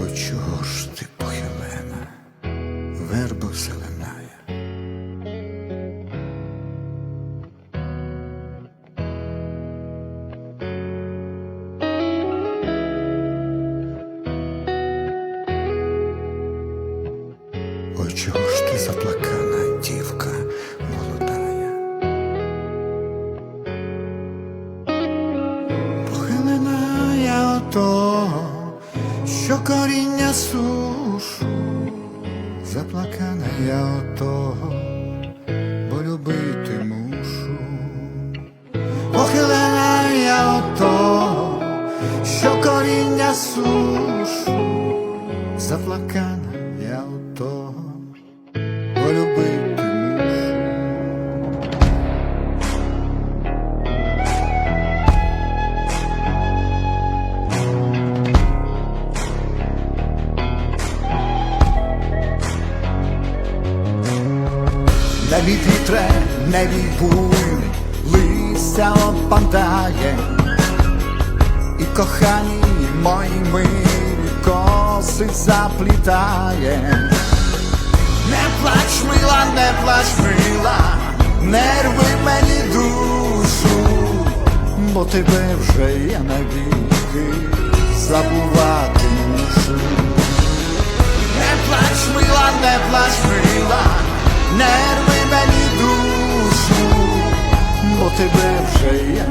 Ой, чого ж ти похилена, вербо зеленая? О, чого ж ти заплакана, що коріння сушу, заплакана я ото, бо любити мушу. Похилена я ото, що коріння сушу, заплакана я бо Не від вітре, не бурь, листя опадає, і кохані мої милі коси заплітає. Не плач, мила, не плач, мила, не рви мені душу, бо тебе вже я навіки забувати мушу. Не плач, мила, не плач, мила, не рви тебе вже є.